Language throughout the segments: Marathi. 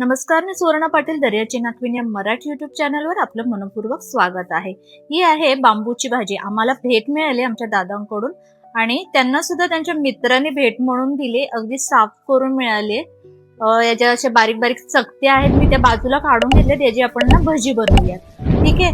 नमस्कार मी सुवर्णा पाटील दर्याची नातविन या मराठी युट्यूब चॅनलवर आपलं मनपूर्वक स्वागत आहे. ही आहे बांबूची भाजी. आम्हाला भेट मिळाली आमच्या दादांकडून आणि त्यांना सुद्धा त्यांच्या मित्रांनी भेट म्हणून दिली. अगदी साफ करून मिळाली. याच्या अशा बारीक बारीक चकत्या आहेत. मी त्या बाजूला काढून घेतल्यात. याची आपण ना भजी बनवूया. ठीक आहे?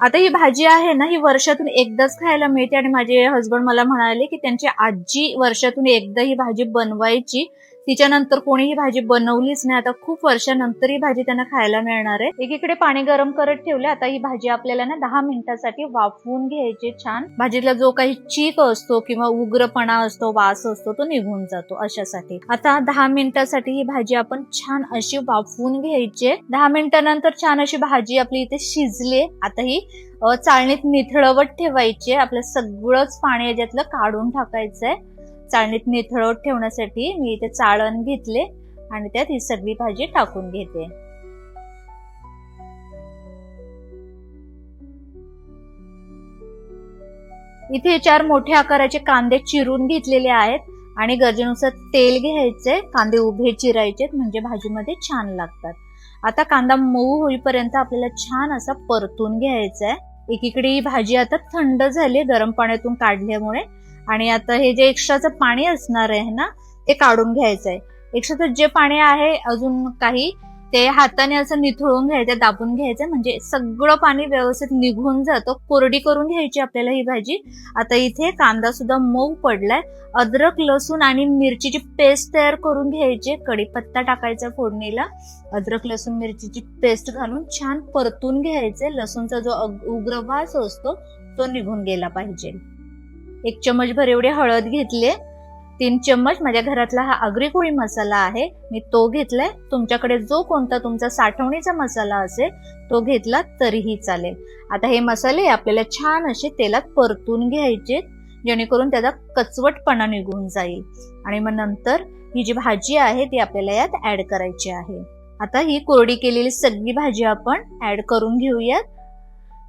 आता ही भाजी आहे ना ही वर्षातून एकदाच खायला मिळते आणि माझे हसबंड मला म्हणाले की त्यांची आजी वर्षातून एकदा ही भाजी बनवायची. तिच्यानंतर कोणीही भाजी बनवलीच नाही. आता खूप वर्षानंतर ही भाजी त्यांना खायला मिळणार आहे. एकीकडे पाणी गरम करत ठेवले आता ही भाजी आपल्याला ना दहा मिनिटासाठी वाफवून घ्यायची छान. भाजीतला जो काही चीक असतो किंवा उग्रपणा असतो वास असतो तो निघून जातो अशासाठी. आता दहा मिनिटासाठी ही भाजी आपण छान अशी वाफवून घ्यायची दहा मिनिटानंतर छान अशी भाजी आपली इथे शिजली आता ही चाळणीत निथळवत ठेवायची आपलं सगळंच पाणी याच्यातलं काढून टाकायचंय चाळणीत निथळवत ठेवण्यासाठी मी इथे चाळण घेतले आणि त्यात ही सगळी भाजी टाकून घेते. इथे चार मोठ्या आकाराचे कांदे चिरून घेतलेले आहेत आणि गरजेनुसार तेल घ्यायचे कांदे उभे चिरायचे म्हणजे भाजीमध्ये छान लागतात. आता कांदा मऊ होईपर्यंत आपल्याला छान असा परतून घ्यायचा आहे. एकीकडे ही भाजी आता थंड झाली गरम पाण्यातून काढल्यामुळे. आणि आता हे जे एक्स्ट्राचं पाणी असणार आहे ना ते काढून घ्यायचं आहे. एक्स्ट्राचं जे पाणी आहे अजून काही ते हाताने असं निथळून घ्यायचं दाबून घ्यायचं म्हणजे सगळं पाणी व्यवस्थित निघून जातं. कोरडी करून घ्यायची आपल्याला ही भाजी. आता इथे कांदा सुद्धा मऊ पडलाय. अद्रक लसूण आणि मिरचीची पेस्ट तयार करून घ्यायची. कढीपत्ता टाकायचा फोडणीला. अद्रक लसूण मिरचीची पेस्ट घालून छान परतून घ्यायचे. लसूणचा जो उग्र वास असतो तो निघून गेला पाहिजे. एक चमचभर एवढे हळद घेतले तीन चम्मच माझ्या घरातला हा आगरी कोळी मसाला आहे. मी तो घेतलाय. तुमच्याकडे जो कोणता तुमचा साठवणीचा मसाला असेल तो घेतला तरीही चालेल. आता हे मसाले आपल्याला छान असे तेलात परतून घ्यायचे जेणेकरून त्याचा कचवटपणा निघून जाईल. आणि मग नंतर ही जी भाजी आहे ती आपल्याला यात ऍड करायची आहे. आता ही कोरडी केलेली सगळी भाजी आपण ऍड करून घेऊयात.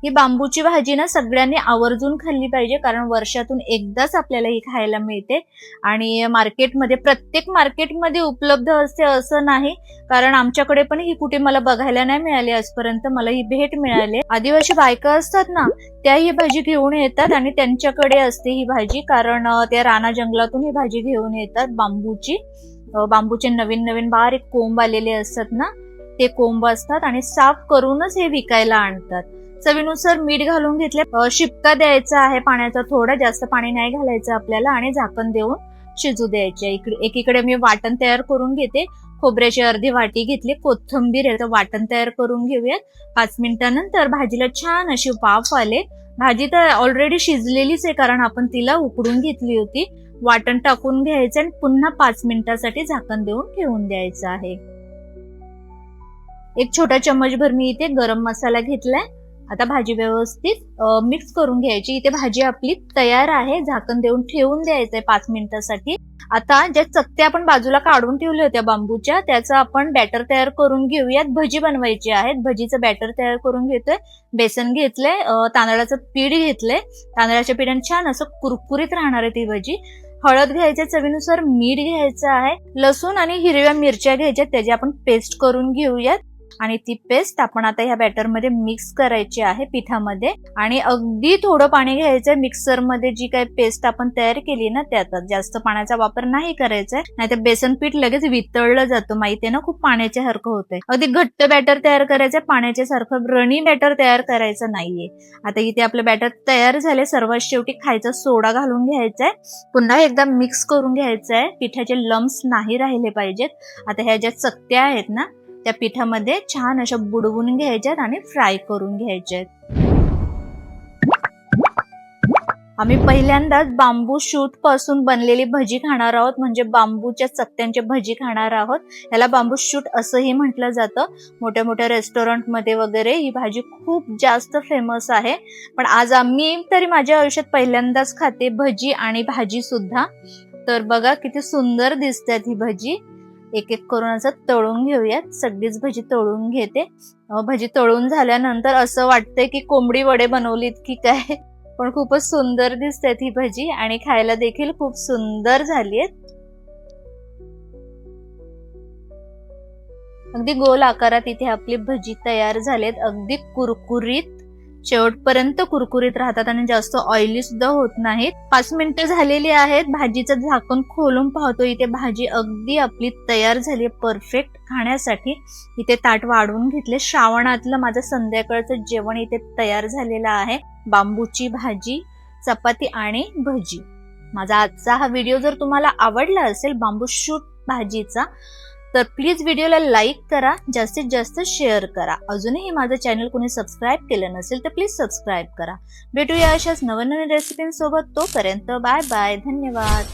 ही बांबूची भाजी ना सगळ्यांनी आवर्जून खाल्ली पाहिजे कारण वर्षातून एकदाच आपल्याला ही खायला मिळते. आणि मार्केटमध्ये प्रत्येक मार्केटमध्ये उपलब्ध असते असं नाही कारण आमच्याकडे पण ही कुठे मला बघायला नाही मिळाली आजपर्यंत मला ही भेट मिळाली. आदिवासी बायका असतात ना त्या ही भाजी घेऊन येतात आणि त्यांच्याकडे असते ही भाजी कारण त्या राणा जंगलातून ही भाजी घेऊन येतात बांबूची. बांबूचे नवीन नवीन बारीक कोंब आलेले असतात ना ते कोंब असतात आणि साफ करूनच हे विकायला आणतात. चवीनुसार मीठ घालून घेतले. शिपका द्यायचा आहे पाण्याचा थोडा जास्त पाणी नाही घालायचं आपल्याला आणि झाकण देऊन शिजू द्यायचे एकीकडे मी वाटण तयार करून घेते. खोबऱ्याची अर्धी वाटी घेतली कोथिंबीर याचं वाटण तयार करून घेऊयात. पाच मिनिटानंतर भाजीला छान अशी वाफ आले. भाजी तर ऑलरेडी शिजलेलीच आहे कारण आपण तिला उकडून घेतली होती. वाटण टाकून घ्यायचं आणि पुन्हा पाच मिनिटासाठी झाकण देऊन ठेवून द्यायचं आहे. एक छोटा चम्मचभर मी इथे गरम मसाला घेतलाय. आता भाजी व्यवस्थित मिक्स करून घ्यायची. इथे भाजी आपली तयार आहे. झाकण देऊन ठेवून द्यायचंय पाच मिनिटासाठी. आता ज्या चकत्या आपण बाजूला काढून ठेवल्या होत्या बांबूच्या त्याचं आपण बॅटर तयार करून घेऊयात. भजी बनवायची आहेत. भजीचं बॅटर तयार करून घेतोय. बेसन घेतलंय तांदळाचं पीठ घेतलंय. तांदळाच्या पिठाने छान असं कुरकुरीत राहणार आहे ती भजी. हळद घ्यायचे चवीनुसार मीठ घ्यायचं आहे. लसूण आणि हिरव्या मिरच्या घ्यायच्या त्याची आपण पेस्ट करून घेऊयात. आणि ती पेस्ट आपण आता ह्या बॅटरमध्ये मिक्स करायची आहे पिठामध्ये. आणि अगदी थोडं पाणी घ्यायचं मिक्सरमध्ये जी काही पेस्ट आपण तयार केली ना त्यात जास्त पाण्याचा वापर नाही करायचा नाही तर बेसन पीठ लगेच वितळलं जातं. माहितीये ना खूप पाण्याच्या सारखं होतंय अगदी घट्ट बॅटर तयार करायचं पाण्याच्या सारखं रणी बॅटर तयार करायचं नाहीये. आता इथे आपलं बॅटर तयार झाले सर्वात शेवटी खायचा सोडा घालून घ्यायचा आहे पुन्हा एकदा मिक्स करून घ्यायचं आहे पिठाचे लम्स नाही राहिले पाहिजेत. आता ह्या ज्या चकत्या आहेत ना त्या पिठामध्ये छान अशा बुडवून घ्यायच्यात आणि फ्राय करून घ्यायच्यात. आम्ही पहिल्यांदाच बांबू शूटपासून बनलेली भजी खाणार आहोत म्हणजे बांबूच्या चकत्यांची भजी खाणार आहोत. याला बांबू शूट असंही म्हटलं जातं. मोठ्या मोठ्या रेस्टॉरंटमध्ये वगैरे ही भाजी खूप जास्त फेमस आहे. पण आज आम्ही तरी माझ्या आयुष्यात पहिल्यांदाच खाते भजी आणि भाजी सुद्धा. तर बघा किती सुंदर दिसतात ही भजी. एक एक करून असं तळून घेऊयात. सगळीच भजी तळून घेते. भजी तळून झाल्यानंतर असं वाटतंय की कोंबडी वडे बनवलीत की काय. पण खूपच सुंदर दिसते ही भजी आणि खायला देखील खूप सुंदर झाली अगदी गोल आकारात इथे आपली भजी तयार झालेत अगदी कुरकुरीत शेवटपर्यंत कुरकुरीत राहतात आणि जास्त ऑइली सुद्धा होत नाहीत. पाच मिनिटं झालेली आहेत. भाजीचं झाकण खोलून पाहतो. इथे भाजी अगदी आपली तयार झाली परफेक्ट खाण्यासाठी. इथे ताट वाढवून घेतले. श्रावणातलं माझं संध्याकाळचं जेवण इथे तयार झालेलं आहे. बांबूची भाजी चपाती आणि भजी. माझा आजचा हा व्हिडिओ जर तुम्हाला आवडला असेल बांबू शूट भाजीचा तर प्लीज व्हिडिओला लाईक करा जास्तीत जास्त शेअर करा. अजूनही माझं चॅनल कोणी सबस्क्राईब केलं नसेल तर प्लीज सबस्क्राईब करा. भेटूया अशाच नवनवीन रेसिपींसोबत तोपर्यंत बाय बाय धन्यवाद.